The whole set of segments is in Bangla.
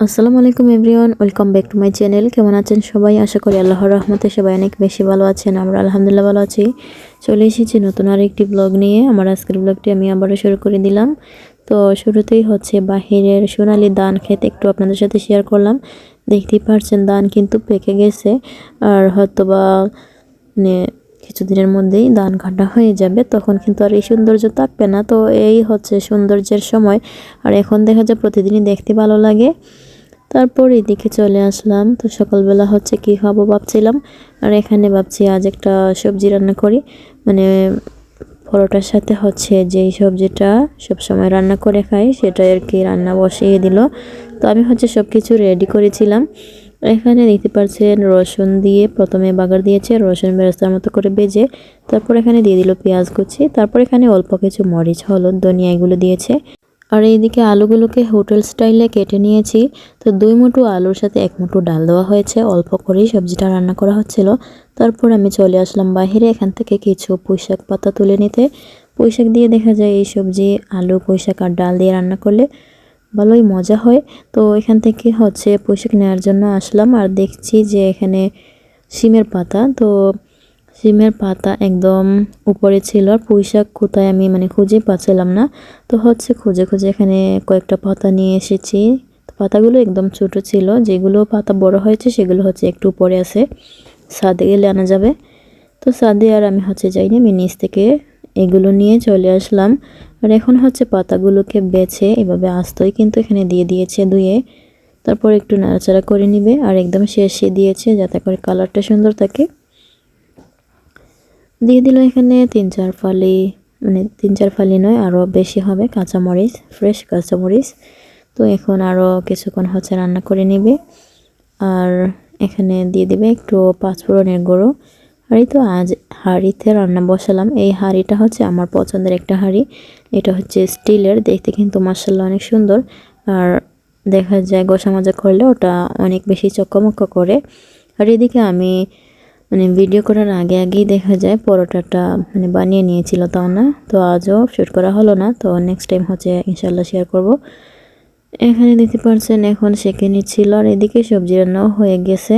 আসসালামু আলাইকুম everyone, welcome back to my channel. কেমন আছেন সবাই? আশা করি আল্লাহর রহমতে সবাই অনেক বেশি ভালো আছেন, আমরা আলহামদুলিল্লাহ ভালো আছি। চলে এসেছি নতুন আর একটি ব্লগ নিয়ে। আমার আজকের ব্লগটি আমি আবারও শুরু করে দিলাম। তো শুরুতেই হচ্ছে বাহিরের সোনালি দান খেতে একটু আপনাদের সাথে শেয়ার করলাম। দেখতেই পারছেন দান কিন্তু পেকে গেছে। আর হয়তো বা মানে কিছুদিনের মধ্যেই ধান কাটা হয়ে যাবে, তখন কিন্তু আর এই সৌন্দর্য থাকবে না। তো এই হচ্ছে সৌন্দর্যের সময়। আর এখন দেখা যায় প্রতিদিনই দেখতে ভালো লাগে। তারপর এদিকে চলে আসলাম। তো সকালবেলা হচ্ছে কি খাব ভাবছিলাম। আর এখানে ভাবছি আজ একটা সবজি রান্না করি। মানে পরোটার সাথে হচ্ছে যেই সবজিটা সবসময় রান্না করে খাই সেটা আর কি রান্না বসিয়ে দিল। তো আমি হচ্ছে সব কিছু রেডি করেছিলাম। এখানে দেখতে পাচ্ছেন রসুন দিয়ে প্রথমে বাগার দিয়েছে, রসুন বেরেস্তার মতো করে বেজে তারপর এখানে দিয়ে দিল পেঁয়াজ কুচি, তারপর এখানে অল্প কিছু মরিচ, হলুদ, ধনিয়া এগুলো দিয়েছে। আর এইদিকে আলুগুলোকে হোটেল স্টাইলে কেটে নিয়েছি। তো দুই মুঠো আলুর সাথে এক মুঠো ডাল দেওয়া হয়েছে, অল্প করেই সবজিটা রান্না করা হচ্ছিল। তারপর আমি চলে আসলাম বাহিরে এখান থেকে কিছু পুঁইশাক পাতা তুলে নিতে। পুঁইশাক দিয়ে দেখা যায় এই সবজি, আলু, পুঁইশাক আর ডাল দিয়ে রান্না করলে ভালোই মজা হয়। তো এখান থেকে হচ্ছে পুঁইশাক নেওয়ার জন্য আসলাম আর দেখছি যে এখানে সিমের পাতা। তো সিমের পাতা একদম উপরে ছিল আর পুঁইশাক কোথায় আমি মানে খুঁজে পাচ্ছিলাম না। তো হচ্ছে খুঁজে খুঁজে এখানে কয়েকটা পাতা নিয়ে এসেছি। পাতাগুলো একদম ছোট ছিল। যেগুলো পাতা বড় হয়েছে সেগুলো হচ্ছে একটু উপরে আছে। সাদে গেলে আনা যাবে। তো সাদে আর আমি হচ্ছে যাইনি। আমি নিচ থেকে এগুলো নিয়ে চলে আসলাম। আর এখন হচ্ছে পাতাগুলোকে বেছে এভাবে আস্তই কিন্তু এখানে দিয়ে দিয়েছে ধুয়ে। তারপর একটু নাড়াচাড়া করে নিবে আর একদম শেষে দিয়েছে যাতে করে কালারটা সুন্দর থাকে। দিয়ে দিল এখানে তিন চার ফালি মানে তিন চার ফালি নয়, আরও বেশি হবে কাঁচামরিচ, ফ্রেশ কাঁচামরিচ। তো এখন আরও কিছুক্ষণ হচ্ছে রান্না করে নেবে। আর এখানে দিয়ে দিবে একটু পাঁচফোড়নের গুঁড়ো। আর তো আজ হাঁড়িতে রান্না বসালাম। এই হাঁড়িটা হচ্ছে আমার পছন্দের একটা হাঁড়ি। এটা হচ্ছে স্টিলের, দেখতে কিন্তু মার্শাল্লাহ অনেক সুন্দর। আর দেখা যায় গোসা মাজা করলে ওটা অনেক বেশি চকমক করে। আর এদিকে আমি মানে ভিডিও করার আগে আগেই দেখা যায় পরোটাটা মানে বানিয়ে নিয়েছিল তাও না তো আজও শ্যুট করা হলো না, তো নেক্সট টাইম হচ্ছে ইনশাল্লাহ শেয়ার করব। এখানে দেখতে পাচ্ছেন, এখন সেঁকে নিচ্ছিল। আর এদিকে সবজি রান্নাও হয়ে গেছে।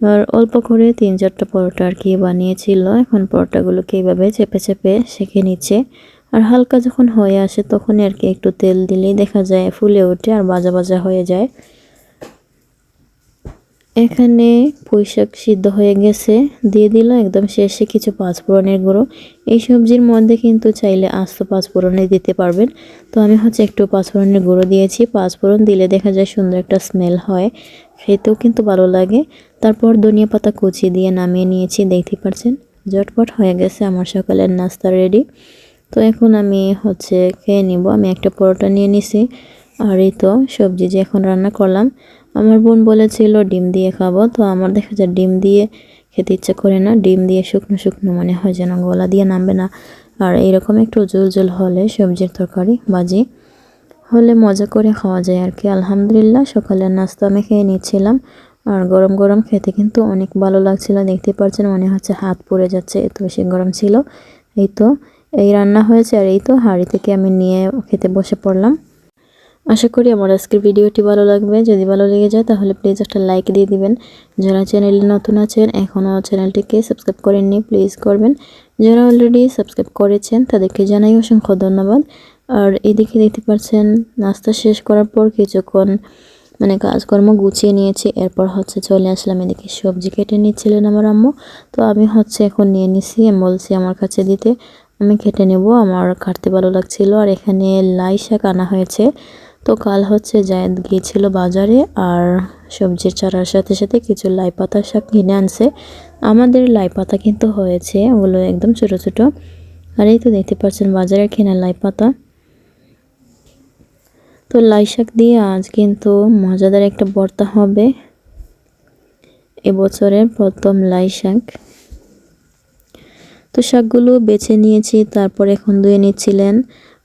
আর অল্প করে তিন চারটা পরোটা আর কি বানিয়েছিল। এখন পরোটাগুলোকে এইভাবে চেপে চেপে সেঁকে নিচ্ছে। আর হালকা যখন হয়ে আসে তখনই আর কি একটু তেল দিলেই দেখা যায় ফুলে ওঠে আর বাজা বাজা হয়ে যায়। এখানে পুঁইশাক সিদ্ধ হয়ে গেছে। দিয়ে দিল একদম শেষে কিছু পাঁচফোড়নের গুঁড়ো। এই সবজির মধ্যে কিন্তু চাইলে আস্ত পাঁচফোড়নে দিতে পারবেন। তো আমি হচ্ছে একটু পাঁচফোড়নের গুঁড়ো দিয়েছি। পাঁচফোড়ন দিলে দেখা যায় সুন্দর একটা স্মেল হয়। খেতেও কিন্তু ভালো লাগে। তারপর ধনিয়া পাতা কুচি দিয়ে নামিয়ে নিয়েছি দেখতে পাচ্ছেন? জটপট হয়ে গেছে আমার সকালের নাস্তা রেডি তো এখন আমি হচ্ছে খেয়ে নিব। আমি একটা পরোটা নিয়ে নিছি। আর এই তো সবজি যে এখন রান্না করলাম। আমার বোন বলেছিল ডিম দিয়ে খাব। তো আমার দেখা যায় ডিম দিয়ে খেতে ইচ্ছে করে না। ডিম দিয়ে শুকনো শুকনো মনে হয় যেন গলা দিয়ে নামবে না। আর এরকম একটু জল জল হলে সবজির তরকারি বাজি হলে মজা করে খাওয়া যায় আর কি। আলহামদুলিল্লাহ সকালের নাস্তা আমি খেয়ে নিচ্ছিলাম। আর গরম গরম খেতে কিন্তু অনেক ভালো লাগছিল। দেখতে পাচ্ছেন মনে হচ্ছে হাত পড়ে যাচ্ছে, এত বেশি গরম ছিল। এই তো, এই রান্না হয়েছে আর এই তো, হাঁড়ি থেকে আমি নিয়ে খেতে বসে পড়লাম। আশা করি আমার আজকের ভিডিওটি ভালো লাগবে। যদি ভালো লেগে যায় তাহলে প্লিজ একটা লাইক দিয়ে দিবেন। যারা চ্যানেলে নতুন আছেন, এখনও চ্যানেলটিকে সাবস্ক্রাইব করেননি প্লিজ করবেন। যারা অলরেডি সাবস্ক্রাইব করেছেন তাদেরকে জানাই অসংখ্য ধন্যবাদ। আর এদিকে দেখতে পাচ্ছেন, নাস্তা শেষ করার পর কিছুক্ষণ মানে কাজকর্ম গুছিয়ে নিয়েছি। এরপর হচ্ছে চলে আসলাম এদিকে সবজি কেটে নিচ্ছিলেন আমার আম্মু। তো আমি হচ্ছে এখন নিয়ে নিছি বলছি আমার কাছে দিতে। আমি কেটে নেব, আমার কাটতে ভালো লাগছিল। আর এখানে লাই শাক আনা হয়েছে। তো কাল হচ্ছে জায়দ গিয়েছিল বাজারে আর সবজির চারার সাথে সাথে কিছু লাই পাতা শাক কিনে আনছে। আমাদের লাই পাতা কিন্তু হয়েছে, ওগুলো একদম ছোট ছোট। আর এই তো দেখতে পাচ্ছেন বাজারের কেনা লাই পাতা। তো লাই শাক দিয়ে আজ কিন্তু মজাদার একটা বর্তা হবে। এবছরের প্রথম লাই শাক। তো শাকগুলো বেছে নিয়েছি, তারপর এখন ধুয়ে নিচ্ছিলেন।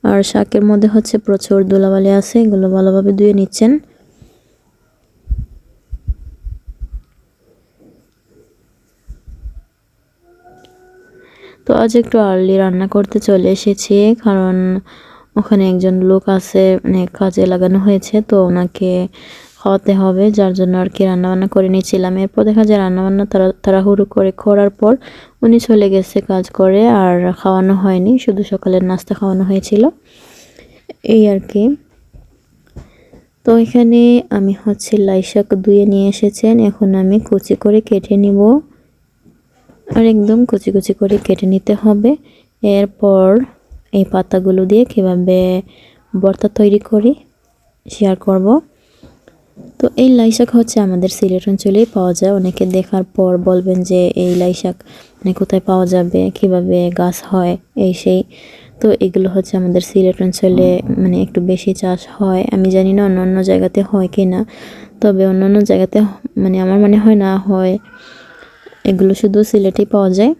আর শাকের মধ্যে হচ্ছে প্রচুর ধুলাবালি আছে, এগুলো ভালোভাবে ধুয়ে নিচ্ছেন। তো আজ একটু আর্লি রান্না করতে চলে এসেছি, কারণ ওখানে একজন লোক আছে মানে কাজে লাগানো হয়েছে, তো ওনাকে খাওয়াতে হবে, যার জন্য আর কি রান্নাবান্না করে নিয়েছিলাম। এরপর দেখা যায় রান্নাবান্না তারা তারা তাড়াহুড়ো করে করার পর উনি চলে গেছে কাজ করে, আর খাওয়ানো হয়নি, শুধু সকালের নাস্তা খাওয়ানো হয়েছিল। এই আর কি। তো এখানে আমি হচ্ছে লাই শাক ধুয়ে নিয়ে এসেছেন, এখন আমি কুচি করে কেটে নিব। আর একদম কুচি কুচি করে কেটে নিতে হবে। এরপর এই পাতাগুলো দিয়ে কীভাবে ভর্তা তৈরি করি, শেয়ার করব। তো এই লাই শাক হচ্ছে আমাদের সিলেট অঞ্চলেই পাওয়া যায়। অনেকে দেখার পর বলবেন যে এই লাই শাক মানে কোথায় পাওয়া যাবে, কীভাবে গাছ হয়, এই সেই। তো এগুলো হচ্ছে আমাদের সিলেট অঞ্চলে মানে একটু বেশি চাষ হয়। আমি জানি না অন্য অন্য জায়গাতে হয় কি না, তবে অন্য অন্য জায়গাতে মানে আমার মনে হয় না হয়। এগুলো শুধু সিলেটেই পাওয়া যায়।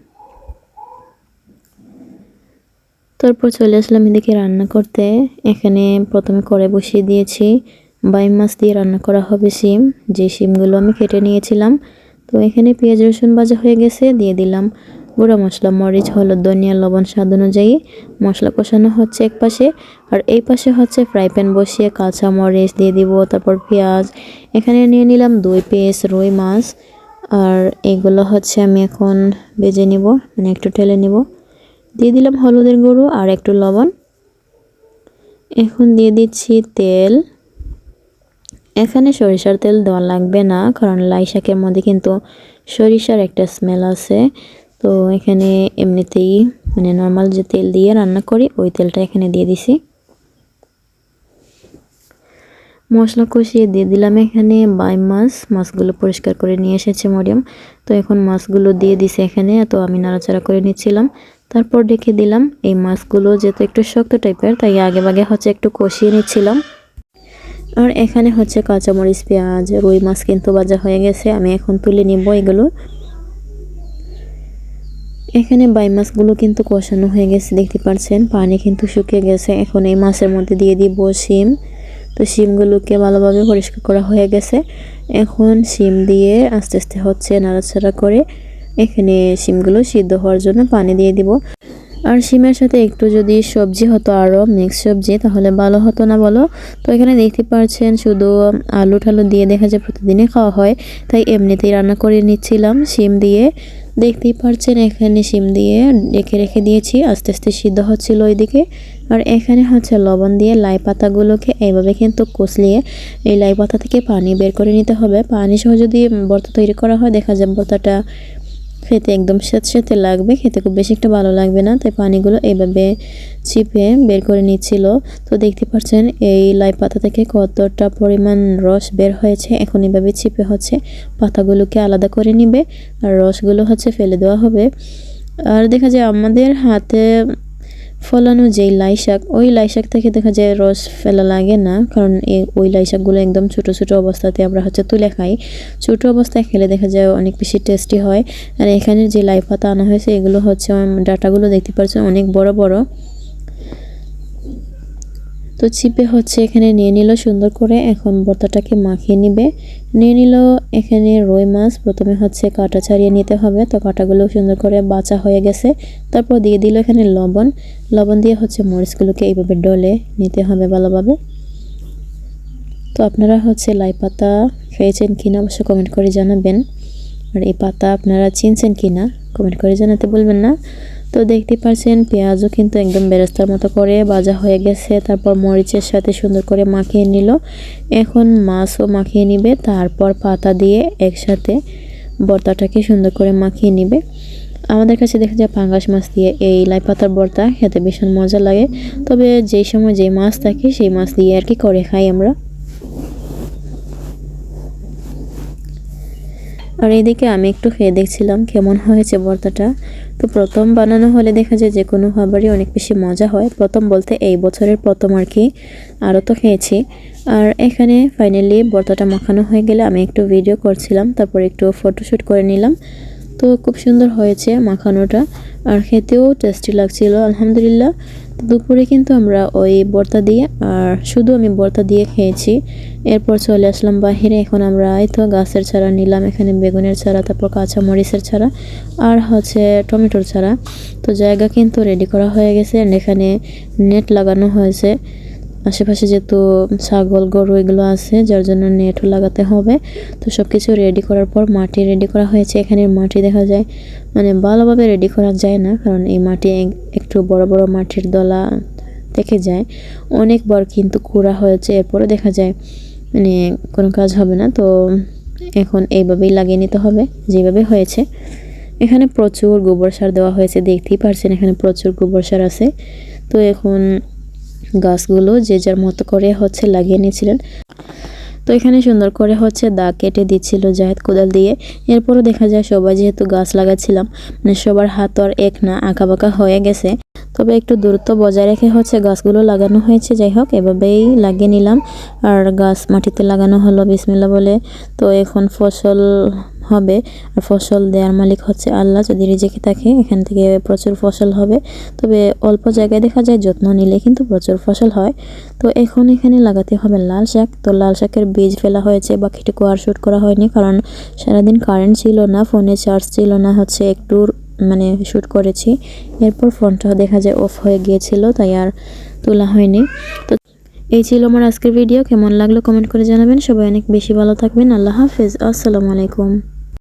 তারপর চলে আসলাম এদিকে রান্না করতে। এখানে প্রথমে করে বসিয়ে দিয়েছি। বাই মাছ দিয়ে রান্না করা হবে শিম। যে শিমগুলো আমি কেটে নিয়েছিলাম। তো এখানে পেঁয়াজ, রসুন ভাজা হয়ে গেছে, দিয়ে দিলাম গুঁড়া মশলা, মরিচ, হলুদ, ধনিয়া, লবণ, স্বাদ অনুযায়ী। মশলা কষানো হচ্ছে এক পাশে আর এই পাশে হচ্ছে ফ্রাই প্যান বসিয়ে কাঁচা মরিচ দিয়ে দিব, তারপর পেঁয়াজ। এখানে নিয়ে নিলাম দুই পিস রুই মাছ। আর এগুলো হচ্ছে আমি এখন বেজে নিব মানে একটু ঠেলে নিব। দিয়ে দিলাম হলুদের গুঁড়ো আর একটু লবণ। এখন দিয়ে দিচ্ছি তেল। এখানে সরিষার তেল দেওয়া লাগবে না, কারণ লাই শাকের মধ্যে কিন্তু সরিষার একটা স্মেল আছে। তো এখানে এমনিতেই মানে নর্মাল যে তেল দিয়ে রান্না করি, ওই তেলটা এখানে দিয়ে দিছি। মশলা কষিয়ে দিয়ে দিলাম এখানে, বাই মাছ। মাছগুলো পরিষ্কার করে নিয়ে এসেছে মরিয়াম। তো এখন মাছগুলো দিয়ে দিছে এখানে, তো আমি নাড়াচাড়া করে নিচ্ছিলাম। তারপর ডেকে দিলাম এই মাছগুলো, যেহেতু একটু শক্ত টাইপের, তাই আগে বাগে হচ্ছে একটু কষিয়ে নিচ্ছিলাম। আর এখানে হচ্ছে কাঁচামরিচ, পেঁয়াজ, রুই মাছ কিন্তু বাজা হয়ে গেছে, আমি এখন তুলে নিব এগুলো। এখানে বাই মাছগুলো কিন্তু কষানো হয়ে গেছে, দেখতে পাচ্ছেন, পানি কিন্তু শুকিয়ে গেছে। এখন এই মাছের মধ্যে দিয়ে দিব শিম। তো শিমগুলোকে ভালোভাবে পরিষ্কার করা হয়ে গেছে। এখন শিম দিয়ে আস্তে আস্তে হচ্ছে নাড়াচাড়া করে এখানে শিমগুলো সিদ্ধ হওয়ার জন্য পানি দিয়ে দিব। আর শিমের সাথে একটু যদি সবজি হতো আরও মিক্স সবজি, তাহলে ভালো হতো না বলো? তো এখানে দেখতে পাচ্ছেন শুধু আলু ঠালু দিয়ে দেখা যায় প্রতিদিনই খাওয়া হয়। তাই এমনিতেই রান্না করে নিচ্ছিলাম শিম দিয়ে। দেখতেই পারছেন, এখানে শিম দিয়ে রেখে রেখে দিয়েছি, আস্তে আস্তে সিদ্ধ হচ্ছিল ওইদিকে। আর এখানে হচ্ছে লবণ দিয়ে লাই পাতাগুলোকে এইভাবে কিন্তু কষলিয়ে এই লাই পাতা থেকে পানি বের করে নিতে হবে। পানি সহ যদি বর্তা তৈরি করা হয়, দেখা যায় বর্তাটা খেতে একদম স্যাঁতস্যাঁতে লাগবে, খেতে খুব বেশি একটা ভালো লাগবে না। তাই পানিগুলো এইভাবে চিপে বের করে নিচ্ছিল। তো দেখতে পাচ্ছেন, এই লাই পাতা থেকে কতটা পরিমাণ রস বের হয়েছে, এখন এইভাবে চিপে হচ্ছে। পাতাগুলোকে আলাদা করে নিবে, আর রসগুলো হচ্ছে ফেলে দেওয়া হবে। আর দেখা যায় আমাদের হাতে ফলানো যেই লাইশাক ওই লাইশাক থেকে দেখা যায় রস ফেলা লাগে না, কারণ এই ওই লাইশাকগুলো একদম ছোট ছোট অবস্থাতে আমরা হচ্ছে তুলে খাই। ছোট অবস্থায় খেলে দেখা যায় অনেক বেশি টেস্টি হয়। আর এখানে যে লাইফাতা আনা হয়েছে, এগুলো হচ্ছে ডাটাগুলো দেখতে পাচ্ছেন অনেক বড় বড়। তো চিপে হচ্ছে, এখানে নিয়ে নিল সুন্দর করে। এখন বর্তাটাকে মাখিয়ে নিবে। নিয়ে নিল এখানে রুই মাছ। প্রথমে হচ্ছে কাটা ছাড়িয়ে নিতে হবে। তো কাটাগুলো সুন্দর করে বাঁচা হয়ে গেছে। তারপর দিয়ে দিল এখানে লবণ। লবণ দিয়ে হচ্ছে মরিচগুলোকে এইভাবে ডলে নিতে হবে ভালোভাবে। তো আপনারা হচ্ছে লাই পাতা খেয়েছেন কিনা অবশ্য কমেন্ট করে জানাবেন। আর এই পাতা আপনারা চিনছেন কিনা, কমেন্ট করে জানাতে বলবেন না। তো দেখতে পাচ্ছেন পেঁয়াজও কিন্তু একদম বেরেস্তার মতো করে ভাজা হয়ে গেছে। তারপর মরিচের সাথে সুন্দর করে মাখিয়ে নিল। এখন মাছও মাখিয়ে নিবে, তারপর পাতা দিয়ে একসাথে বর্তাটাকে সুন্দর করে মাখিয়ে নিবে। আমাদের কাছে দেখা যায় পাঙ্গাস মাছ দিয়ে এই লাই পাতার বর্তা, খেতে ভীষণ মজা লাগে। তবে যেই সময় যেই মাছ থাকে, সেই মাছ দিয়ে আর কি করে খাই আমরা। আর এদিকে আমি একটু খেয়ে দেখছিলাম কেমন হয়েছে ভর্তাটা। তো প্রথম বানানো হলে দেখা যায় যে কোনো খাবারই অনেক বেশি মজা হয়। প্রথম বলতে এই বছরের প্রথম আর কি। আরও তো খেয়েছি। আর এখানে ফাইনালি ভর্তাটা মাখানো হয়ে গেলে আমি একটু ভিডিও করছিলাম, তারপর একটু ফটোশ্যুট করে নিলাম। তো খুব সুন্দর হয়েছে মাখানোটা। আর খেতেও টেস্টি লাগছিল, আলহামদুলিল্লাহ। দুপুরে কিন্তু আমরা ওই বর্তা দিয়ে, আর শুধু আমি বর্তা দিয়ে খেয়েছি। এরপর চলে আসলাম বাহিরে। এখন আমরা এই তো গাছের চারা নিলাম, এখানে বেগুনের চারা, তারপর কাঁচা মরিচের চারা, আর হচ্ছে টমেটোর চারা। তো জায়গা কিন্তু রেডি করা হয়ে গেছে এখানে নেট লাগানো হয়েছে। আশেপাশে যেহেতু ছাগল, গরু এগুলো আছে, যার জন্য নেটও লাগাতে হবে। তো সব কিছু রেডি করার পর মাটি রেডি করা হয়েছে। এখানে মাটি দেখা যায় মানে ভালোভাবে রেডি করা যায় না, কারণ এই মাটি একটু বড় বড় মাটির দলা থেকে যায়। অনেকবার কিন্তু কুড়া হয়েছে, এরপরে দেখা যায় মানে কোনো কাজ হবে না। তো এখন এইভাবেই লাগিয়ে নিতে হবে, যেভাবে হয়েছে। এখানে প্রচুর গোবর সার দেওয়া হয়েছে, দেখতেই পারছেন, এখানে প্রচুর গোবর সার আছে। তো এখন গাছগুলো যে যার মতো করে হচ্ছে লাগিয়ে নিয়েছিলেন। তো এখানে সুন্দর করে হচ্ছে দা কেটে দিচ্ছিল জাহেদ কোদাল দিয়ে। এরপরও দেখা যায় সবাই যেহেতু গাছ লাগাচ্ছিলাম মানে সবার হাত আর এক না আঁকা বাঁকা হয়ে গেছে। তবে একটু দূরত্ব বজায় রেখে হচ্ছে গাছগুলো লাগানো হয়েছে। যাই হোক, এভাবেই লাগিয়ে নিলাম। আর গাছ মাটিতে লাগানো হলো বিসমিল্লা বলে। তো এখন ফসল হবে। আর ফসল দেওয়ার মালিক হচ্ছে আল্লাহ। যদি রিজেকে থাকে, এখান থেকে প্রচুর ফসল হবে। তবে অল্প জায়গায় দেখা যায় যত্ন নিলে কিন্তু প্রচুর ফসল হয়। তো এখন এখানে লাগাতে হবে লাল শাক। তো লাল শাকের বীজ ফেলা হয়েছে, বাকিটুকু আর শ্যুট করা হয়নি। কারণ সারাদিন কারেন্ট ছিল না, ফোনে চার্জ ছিল না, হচ্ছে একটু মানে শ্যুট করেছি। এরপর ফোনটা দেখা যায় অফ হয়ে গিয়েছিল, তাই আর তোলা হয়নি। তো এই ছিল আমার আজকের ভিডিও কেমন লাগল কমেন্ট করে জানাবেন। সবাই অনেক বেশি ভালো থাকবেন। আল্লাহ হাফেজ। আসসালামু আলাইকুম।